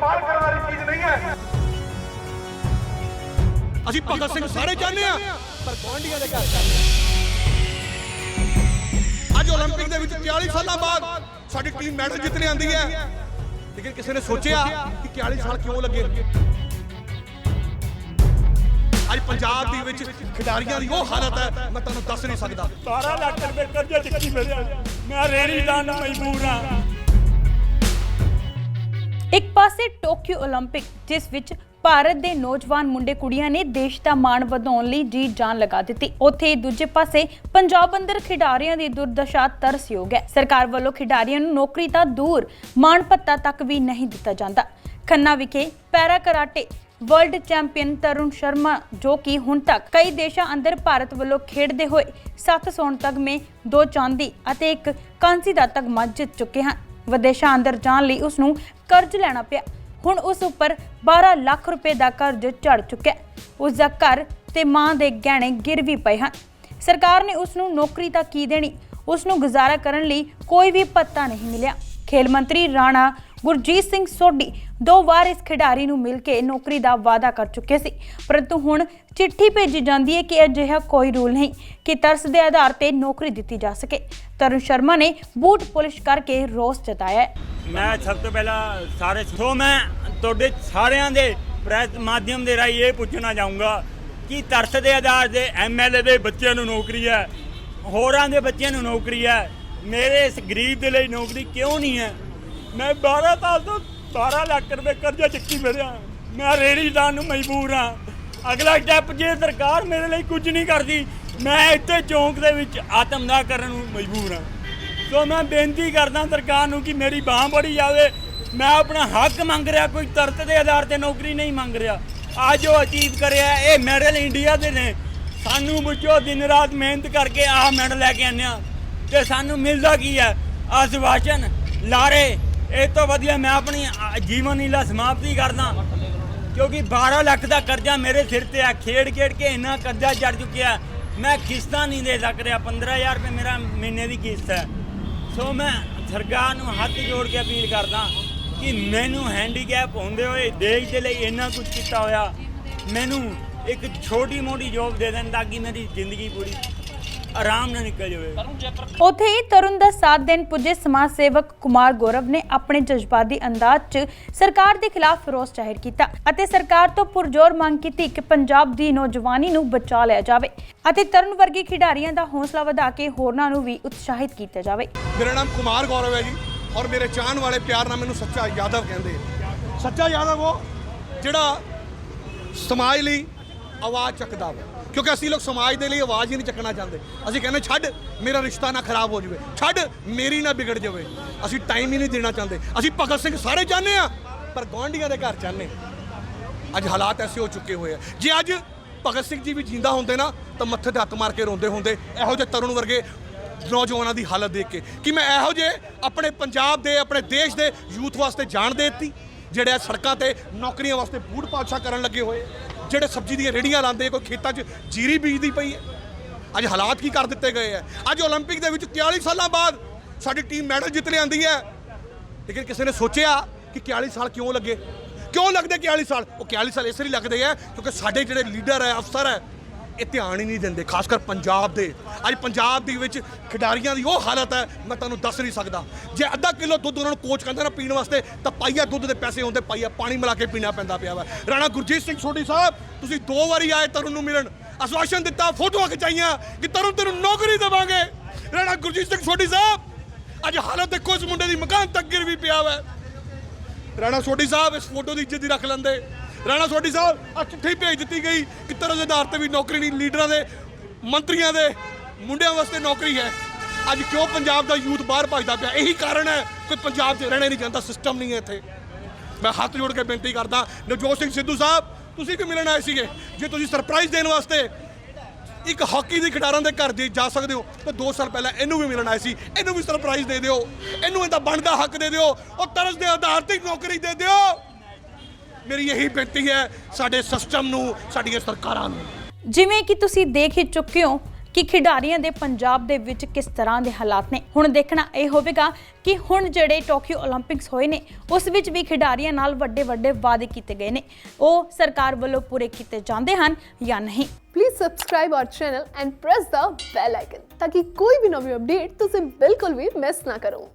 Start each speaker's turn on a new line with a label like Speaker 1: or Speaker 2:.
Speaker 1: ਕਮਾਲ ਕਰਨ ਵਾਲੀ ਚੀਜ਼ ਨਹੀਂ ਹੈ
Speaker 2: ਅਸੀਂ ਭਗਤ ਸਿੰਘ ਸਾਰੇ ਚਾਹੁੰਦੇ ਆ ਪਰ ਗਵਾਂਢੀਆਂ ਦੇ ਘਰ ਚਾਹੁੰਦੇ ਹਾਂ। ਅੱਜ 올림픽 ਦੇ ਵਿੱਚ 40 ਸਾਲਾਂ ਬਾਅਦ ਸਾਡੀ ਟੀਮ ਮੈਡਲ ਜਿੱਤਣ ਆਂਦੀ ਹੈ ਲੇਕਿਨ ਕਿਸੇ ਨੇ ਸੋਚਿਆ ਕਿ 40 ਸਾਲ ਕਿਉਂ ਲੱਗੇ ਅੱਜ ਪੰਜਾਬ ਦੇ ਵਿੱਚ ਖਿਡਾਰੀਆਂ ਦੀ ਉਹ ਹਾਲਤ ਹੈ ਮੈਂ ਤੁਹਾਨੂੰ ਦੱਸ ਨਹੀਂ ਸਕਦਾ
Speaker 3: 12 ਲੱਖ ਰੁਪਏ ਕਰਜ਼ਾ ਚੱਕੀ ਮਿਲਿਆ ਮੈਂ ਰੇੜੀ ਲਾਣ ਨੂੰ ਮਜਬੂਰ ਹਾਂ
Speaker 4: ਇੱਕ ਪਾਸੇ ਟੋਕੀਓ 올림픽 ਜਿਸ ਵਿੱਚ ਭਾਰਤ ਦੇ ਨੌਜਵਾਨ ਮੁੰਡੇ ਕੁੜੀਆਂ ਨੇ ਦੇਸ਼ ਦਾ ਮਾਣ ਵਧਾਉਣ ਲਈ ਜੀ ਜਾਨ ਲਗਾ ਦਿੱਤੀ ਉੱਥੇ ਦੂਜੇ ਪਾਸੇ ਪੰਜਾਬ ਅੰਦਰ ਖਿਡਾਰੀਆਂ ਦੀ ਦੁਰਦਸ਼ਾ ਤਰਸਯੋਗ ਹੈ ਸਰਕਾਰ ਵੱਲੋਂ ਖਿਡਾਰੀਆਂ ਨੂੰ ਨੌਕਰੀ ਤਾਂ ਦੂਰ ਮਾਣ ਭੱਤਾ ਤੱਕ ਵੀ ਨਹੀਂ ਦਿੱਤਾ ਜਾਂਦਾ ਖੰਨਾ ਵਿਖੇ para karate world champion Tarun Sharma ਜੋ ਕਿ ਹੁਣ ਤੱਕ ਕਈ ਦੇਸ਼ਾਂ ਅੰਦਰ ਭਾਰਤ ਵੱਲੋਂ ਖੇਡਦੇ ਹੋਏ 7 ਸੋਨ ਤਗਮੇ ਦੋ ਚਾਂਦੀ ਅਤੇ ਇੱਕ ਕਾਂਸੀ ਦਾ ਤਗਮਾ ਜਿੱਤ ਚੁੱਕੇ ਹਨ ਵਿਦੇਸ਼ਾਂ ਅੰਦਰ ਜਾਣ ਲਈ ਉਸ ਨੂੰ ਕਰਜ਼ ਲੈਣਾ ਪਿਆ। ਹੁਣ ਉਸ ਉੱਪਰ 12 ਲੱਖ ਰੁਪਏ ਦਾ ਕਰਜ਼ ਚੜ ਚੁੱਕਿਆ ਹੈ। ਉਸ ਦਾ ਘਰ ਤੇ ਮਾਂ ਦੇ ਗਹਿਣੇ ਗਿਰ ਵੀ ਪਏ ਹਨ। ਸਰਕਾਰ ਨੇ ਉਸ ਨੂੰ ਨੌਕਰੀ ਤਾਂ ਕੀ ਦੇਣੀ? ਉਸ ਨੂੰ ਗੁਜ਼ਾਰਾ ਕਰਨ ਲਈ ਕੋਈ ਵੀ ਪੱਤਾ ਨਹੀਂ ਮਿਲਿਆ। ਖੇਲ ਮੰਤਰੀ ਰਾਣਾ ਗੁਰਜੀਤ ਸਿੰਘ ਸੋਢੀ ਦੋ ਵਾਰ ਇਸ ਖਿਡਾਰੀ ਨੂੰ ਮਿਲ ਕੇ ਨੌਕਰੀ ਦਾ ਵਾਅਦਾ ਕਰ ਚੁੱਕੇ ਸੀ। ਪਰੰਤੂ ਹੁਣ ਚਿੱਠੀ ਭੇਜੀ ਜਾਂਦੀ ਹੈ ਕਿ ਅਜਿਹਾ ਕੋਈ ਰੂਲ ਨਹੀਂ ਕਿ ਤਰਸ ਦੇ ਆਧਾਰ ਤੇ ਨੌਕਰੀ ਦਿੱਤੀ ਜਾ ਸਕੇ। ਤਰੁਣ ਸ਼ਰਮਾ ਨੇ ਬੂਟ ਪੁਲਿਸ ਕਰਕੇ ਰੋਸ ਜਤਾਇਆ
Speaker 3: ਮੈਂ ਸਭ ਤੋਂ ਪਹਿਲਾਂ ਸਾਰੇ ਸੋ ਮੈਂ ਤੁਹਾਡੇ ਸਾਰਿਆਂ ਦੇ ਪ੍ਰੈਸ ਮਾਧਿਅਮ ਦੇ ਰਾਹੀਂ ਇਹ ਪੁੱਛਣਾ ਚਾਹੂੰਗਾ ਕਿ ਤਰਸ ਦੇ ਆਧਾਰ ਦੇ ਐਮਐਲਏ ਦੇ ਬੱਚਿਆਂ ਨੂੰ ਨੌਕਰੀ ਹੈ, ਹੋਰਾਂ ਦੇ ਬੱਚਿਆਂ ਨੂੰ ਨੌਕਰੀ ਹੈ। ਮੇਰੇ ਇਸ ਗਰੀਬ ਦੇ ਲਈ ਨੌਕਰੀ ਕਿਉਂ ਨਹੀਂ ਹੈ? ਮੈਂ 12 ਸਾਲ ਤੋਂ 12 ਲੱਖ ਰੁਪਏ ਕਰਜ਼ਾ ਚੱਕੀ ਫਿਰਿਆ। ਮੈਂ ਰੇੜੀ ਲਾਉਣ ਨੂੰ ਮਜਬੂਰ ਹਾਂ। ਅਗਲਾ ਸਟੈਪ ਜੇ ਸਰਕਾਰ ਮੇਰੇ ਲਈ ਕੁਝ ਨਹੀਂ ਕਰਦੀ, ਮੈਂ ਇੱਥੇ ਚੌਂਕ ਦੇ ਵਿੱਚ ਆਤਮਦਾਹ ਕਰਨ ਨੂੰ ਮਜਬੂਰ ਹਾਂ। ਸੋ ਮੈਂ ਬੇਨਤੀ ਕਰਦਾ ਸਰਕਾਰ ਨੂੰ ਕਿ ਮੇਰੀ ਬਾਹ ਬੜੀ ਜਾਵੇ। ਮੈਂ ਆਪਣਾ ਹੱਕ ਮੰਗ ਰਿਹਾ, ਕੋਈ ਤਰਤ ਦੇ ਆਧਾਰ ਤੇ ਨੌਕਰੀ ਨਹੀਂ ਮੰਗ ਰਿਹਾ। ਆ ਜੋ ਅਚੀਵ ਕਰਿਆ, ਇਹ ਮੈਡਲ ਇੰਡੀਆ ਦੇ ਨੇ। ਸਾਨੂੰ ਮੁੱਝੋ ਦਿਨ ਰਾਤ ਮਿਹਨਤ ਕਰਕੇ ਆਹ ਮੈਡਲ ਲੈ ਕੇ ਆਉਂਦੇ ਹਾਂ। ਤੇ ਸਾਨੂੰ ਮਿਲਦਾ ਕੀ ਹੈ? ਆ ਲਾਰੇ ਇਹ ਤੋਂ ਵਧੀਆ ਮੈਂ ਆਪਣੀ ਆ, ਜੀਵਨ ਲੀਲਾ ਸਮਾਪਤੀ ਕਰਦਾ। ਕਿਉਂਕਿ 12 ਲੱਖ ਦਾ ਕਰਜ਼ਾ ਮੇਰੇ ਸਿਰ ਤੇ ਆ। ਖੇਡ ਖੇਡ ਕੇ ਇੰਨਾ ਕਰਜ਼ਾ ਚੜ ਚੁੱਕਿਆ। ਮੈਂ ਕਿਸ਼ਤਾਂ ਨਹੀਂ ਦੇ ਸਕ ਰਿਹਾ। 15000 ਰੁਪਏ ਮੇਰਾ ਮਹੀਨੇ ਦੀ ਕਿਸ਼ਤ ਹੈ। ਸੋ ਮੈਂ ਸਰਕਾਰ ਨੂੰ ਹੱਥ ਜੋੜ ਕੇ ਅਪੀਲ ਕਰਦਾ ਕਿ ਮੈਨੂੰ ਹੈਂਡੀਕੈਪ ਹੁੰਦੇ ਹੋਏ ਦੇਸ਼ ਦੇ ਲਈ ਇੰਨਾ ਕੁਝ ਕੀਤਾ ਹੋਇਆ। ਮੈਨੂੰ ਇੱਕ ਛੋਟੀ ਮੋਟੀ ਜੋਬ ਦੇ ਦੇਣ ਤਾਂ ਕਿ ਮੇਰੀ ਜ਼ਿੰਦਗੀ ਪੂਰੀ ਆਰਾਮ ਨਾਲ ਨਿਕਲ ਜਾਵੇ।
Speaker 4: ਉੱਥੇ ਹੀ ਤਰੁਣ ਦਾ ਸਾਥ ਦੇਣ ਪੁੱਜੇ ਸਮਾਜ ਸੇਵਕ ਕੁਮਾਰ ਗੌਰਵ ਨੇ ਆਪਣੇ ਜਜ਼ਬਾਤੀ ਅੰਦਾਜ਼ 'ਚ ਸਰਕਾਰ ਦੇ ਖਿਲਾਫ ਰੋਸ ਜ਼ਾਹਿਰ ਕੀਤਾ ਅਤੇ ਸਰਕਾਰ ਤੋਂ ਪੁਰਜ਼ੋਰ ਮੰਗ ਕੀਤੀ ਕਿ ਪੰਜਾਬ ਦੀ ਨੌਜਵਾਨੀ ਨੂੰ ਬਚਾ ਲਿਆ ਜਾਵੇ ਅਤੇ ਤਰੁਣ ਵਰਗੇ ਖਿਡਾਰੀਆਂ ਦਾ ਹੌਸਲਾ ਵਧਾ ਕੇ ਹੋਰਨਾਂ ਨੂੰ ਵੀ ਉਤਸ਼ਾਹਿਤ ਕੀਤਾ ਜਾਵੇ।
Speaker 2: ਮੇਰਾ ਨਾਮ ਕੁਮਾਰ ਗੌਰਵ ਹੈ ਜੀ ਔਰ ਮੇਰੇ ਚਾਹਣ ਵਾਲੇ ਪਿਆਰ ਨਾਲ ਮੈਨੂੰ ਸੱਚਾ ਯਾਦਵ ਕਹਿੰਦੇ ਸੱਚਾ ਯਾਦਵ ਉਹ ਜਿਹੜਾ ਸਮਾਜ ਲਈ ਆਵਾਜ਼ ਚੱਕਦਾ ਵਾ। ਕਿਉਂਕਿ ਅਸੀਂ ਲੋਕ ਸਮਾਜ ਦੇ ਲਈ ਆਵਾਜ਼ ਹੀ ਨਹੀਂ ਚੱਕਣਾ ਚਾਹੁੰਦੇ। ਅਸੀਂ ਕਹਿੰਦੇ, ਛੱਡ, ਮੇਰਾ ਰਿਸ਼ਤਾ ਨਾ ਖਰਾਬ ਹੋ ਜਾਵੇ। ਛੱਡ, ਮੇਰੀ ਨਾ ਵਿਗੜ ਜਾਵੇ। ਅਸੀਂ ਟਾਈਮ ਹੀ ਨਹੀਂ ਦੇਣਾ ਚਾਹੁੰਦੇ। ਅਸੀਂ ਭਗਤ ਸਿੰਘ ਸਾਰੇ ਚਾਹੁੰਦੇ ਆ ਪਰ ਗਵਾਂਢੀਆਂ ਦੇ ਘਰ ਚਾਹੁੰਦੇ ਅੱਜ ਹਾਲਾਤ ਐਸੇ ਹੋ ਚੁੱਕੇ ਹੋਏ ਆ। ਜੇ ਅੱਜ ਭਗਤ ਸਿੰਘ ਜੀ ਵੀ ਜਿੰਦਾ ਹੁੰਦੇ ਨਾ, ਤਾਂ ਮੱਥੇ ਤੇ ਹੱਥ ਮਾਰ ਕੇ ਰੋਂਦੇ ਹੁੰਦੇ। ਇਹੋ ਜਿਹੇ ਤਰੁਣ ਵਰਗੇ ਨੌਜਵਾਨਾਂ ਦੀ ਹਾਲਤ ਦੇਖ ਕੇ। ਕਿ ਮੈਂ ਇਹੋ ਜਿਹੇ ਆਪਣੇ ਪੰਜਾਬ ਦੇ, ਆਪਣੇ ਦੇਸ਼ ਦੇ ਯੂਥ ਵਾਸਤੇ ਜਾਣ ਦੇ ਦਿੱਤੀ, ਜਿਹੜੇ ਸੜਕਾਂ ਤੇ ਨੌਕਰੀਆਂ ਵਾਸਤੇ ਬੂਟ ਪਾਛਾ ਕਰਨ ਲੱਗੇ ਹੋਏ ਜਿਹੜੇ ਸਬਜ਼ੀ ਦੀਆਂ ਰੇੜੀਆਂ ਲਾਉਂਦੇ ਕੋਈ ਖੇਤਾਂ 'ਚ ਜੀਰੀ ਬੀਜਦੀ ਪਈ ਹੈ ਅੱਜ ਹਾਲਾਤ ਕੀ ਕਰ ਦਿੱਤੇ ਗਏ ਆ ਅੱਜ 올림픽 ਦੇ ਵਿੱਚ 41 ਸਾਲਾਂ ਬਾਅਦ ਸਾਡੀ ਟੀਮ ਮੈਡਲ ਜਿੱਤ ਲਿਆਂਦੀ ਹੈ ਲੇਕਿਨ ਕਿਸੇ ਨੇ ਸੋਚਿਆ ਕਿ 41 ਸਾਲ ਕਿਉਂ ਲੱਗੇ ਕਿਉਂ ਲੱਗਦੇ 41 ਸਾਲ ਉਹ 41 ਸਾਲ ਇਸ ਲਈ ਲੱਗਦੇ ਆ ਕਿਉਂਕਿ ਸਾਡੇ ਜਿਹੜੇ ਲੀਡਰ ਹੈ ਅਫਸਰ ਹੈ ਇਹ ਧਿਆਨ ਹੀ ਨਹੀਂ ਦਿੰਦੇ ਖਾਸ ਕਰ ਪੰਜਾਬ ਦੇ ਅੱਜ ਪੰਜਾਬ ਦੇ ਵਿੱਚ ਖਿਡਾਰੀਆਂ ਦੀ ਉਹ ਹਾਲਤ ਹੈ, ਮੈਂ ਤੁਹਾਨੂੰ ਦੱਸ ਨਹੀਂ ਸਕਦਾ। ਜੇ ਅੱਧਾ ਕਿਲੋ ਦੁੱਧ ਉਹਨਾਂ ਨੂੰ ਕੋਚ ਕਹਿੰਦਾ ਨਾ ਪੀਣ ਵਾਸਤੇ, ਤਾਂ ਪਾਈਆ ਦੁੱਧ ਦੇ ਪੈਸੇ ਹੁੰਦੇ, ਪਾਈਆ ਪਾਣੀ ਮਿਲਾ ਕੇ ਪੀਣਾ ਪੈਂਦਾ ਪਿਆ ਵਾ। ਰਾਣਾ ਗੁਰਜੀਤ ਸਿੰਘ ਸੋਢੀ ਸਾਹਿਬ, ਤੁਸੀਂ ਦੋ ਵਾਰੀ ਆਏ ਤਰੁਣ ਨੂੰ ਮਿਲਣ। ਆਸ਼ਵਾਸਨ ਦਿੱਤਾ, ਫੋਟੋਆਂ ਖਿਚਾਈਆਂ ਕਿ ਤਰੁਣ ਤੈਨੂੰ ਨੌਕਰੀ ਦੇਵਾਂਗੇ। ਰਾਣਾ ਗੁਰਜੀਤ ਸਿੰਘ ਸੋਢੀ ਸਾਹਿਬ, ਅੱਜ ਹਾਲਤ ਦੇਖੋ ਇਸ ਮੁੰਡੇ ਦੀ, ਮਕਾਨ ਤੱਕ ਗਿਰ ਵੀ ਪਿਆ ਵਾ। ਰਾਣਾ ਸੋਢੀ ਸਾਹਿਬ, ਇਸ ਫੋਟੋ ਦੀ ਇੱਜ਼ਤ ਹੀ ਰੱਖ ਲੈਂਦੇ। ਰਾਣਾ ਸੋਢੀ ਸਾਹਿਬ ਆ ਚਿੱਠੀ ਭੇਜ ਦਿੱਤੀ ਗਈ ਕਿ ਤਰ੍ਹਾਂ ਦੇ ਆਧਾਰ ਤੇ ਵੀ ਨੌਕਰੀ ਨਹੀਂ, ਲੀਡਰਾਂ ਦੇ, ਮੰਤਰੀਆਂ ਦੇ ਮੁੰਡਿਆਂ ਵਾਸਤੇ ਨੌਕਰੀ ਹੈ। ਅੱਜ ਕਿਉਂ ਪੰਜਾਬ ਦਾ ਯੂਥ ਬਾਹਰ ਭੱਜਦਾ ਪਿਆ? ਇਹੀ ਕਾਰਨ ਹੈ ਕਿ ਪੰਜਾਬ 'ਚ ਰਹਿਣਾ ਨਹੀਂ ਜਾਂਦਾ ਸਿਸਟਮ ਨਹੀਂ ਹੈ ਇੱਥੇ। ਮੈਂ ਹੱਥ ਜੋੜ ਕੇ ਬੇਨਤੀ ਕਰਦਾ, ਨਵਜੋਤ ਸਿੰਘ ਸਿੱਧੂ ਸਾਹਿਬ, ਤੁਸੀਂ ਕਿ ਮਿਲਣ ਆਏ ਸੀਗੇ, ਜੇ ਤੁਸੀਂ ਸਰਪ੍ਰਾਈਜ਼ ਦੇਣ ਵਾਸਤੇ ਇੱਕ ਹਾਕੀ ਦੇ ਖਿਡਾਰਾਂ ਦੇ ਘਰ ਦੇ ਜਾ ਸਕਦੇ ਹੋ, ਤਾਂ 2 ਸਾਲ ਪਹਿਲਾਂ ਇਹਨੂੰ ਵੀ ਮਿਲਣ ਆਏ ਸੀ। ਇਹਨੂੰ ਵੀ ਸਰਪ੍ਰਾਈਜ਼ ਦੇ ਦਿਓ। ਇਹਨੂੰ ਇਹਦਾ ਬਣਦਾ ਹੱਕ ਦੇ ਦਿਓ। ਉਹ ਤਰਸ ਦੇ ਆਧਾਰ ਤੇ ਨੌਕਰੀ ਦੇ ਦਿਓ। ਮੇਰੀ ਇਹੀ ਬੇਨਤੀ ਹੈ, ਸਾਡੇ ਸਿਸਟਮ ਨੂੰ, ਸਾਡੀਆਂ ਸਰਕਾਰਾਂ ਨੂੰ।
Speaker 4: ਜਿਵੇਂ ਕਿ ਤੁਸੀਂ ਦੇਖ ਹੀ ਚੁੱਕੇ ਹੋ ਕਿ ਖਿਡਾਰੀਆਂ ਦੇ ਪੰਜਾਬ ਦੇ ਵਿੱਚ ਕਿਸ ਤਰ੍ਹਾਂ ਦੇ ਹਾਲਾਤ ਨੇ। ਹੁਣ ਦੇਖਣਾ ਇਹ ਹੋਵੇਗਾ ਕਿ ਹੁਣ ਜਿਹੜੇ ਟੋਕੀਓ 올림픽ਸ ਹੋਏ ਨੇ, ਉਸ ਵਿੱਚ ਵੀ ਖਿਡਾਰੀਆਂ ਨਾਲ ਵੱਡੇ ਵੱਡੇ ਵਾਅਦੇ ਕੀਤੇ ਗਏ ਨੇ। ਉਹ ਸਰਕਾਰ ਵੱਲੋਂ ਪੂਰੇ ਕੀਤੇ ਜਾਂਦੇ ਹਨ ਜਾਂ ਨਹੀਂ।
Speaker 1: Please subscribe our channel and press the bell icon ताकि कोई भी नवी अपडेट तुझे बिल्कुल भी मिस ना करो